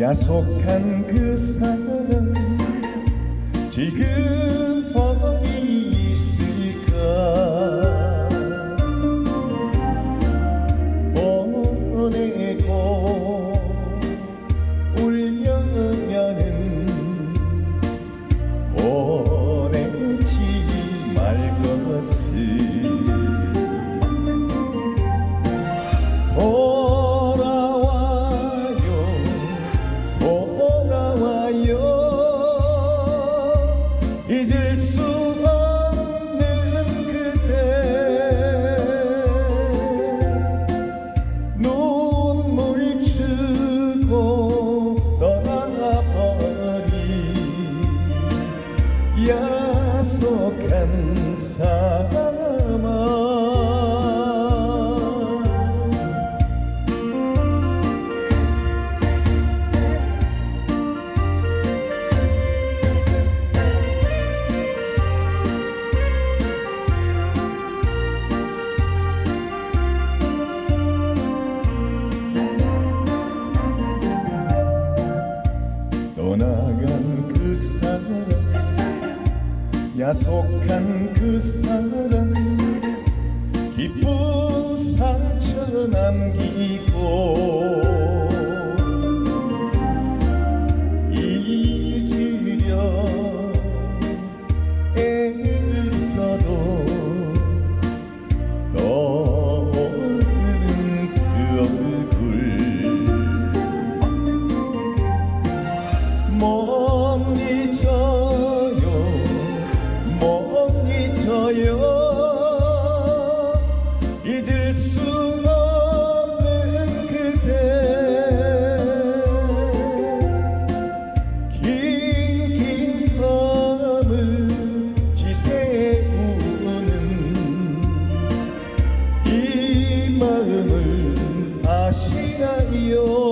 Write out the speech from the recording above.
야속한 그 사람 지금 어디 있을까? 보내고 울려면은 보내지 말 것을 돌아와요. 잊을 수 없는 그대. 눈물 주고 떠나버린 야속한 사람 야속한 그 사람 기쁜 상처 남기고 잊을 수 없는 그대. 긴긴 밤을 지새우는 이 마음을 아시나요?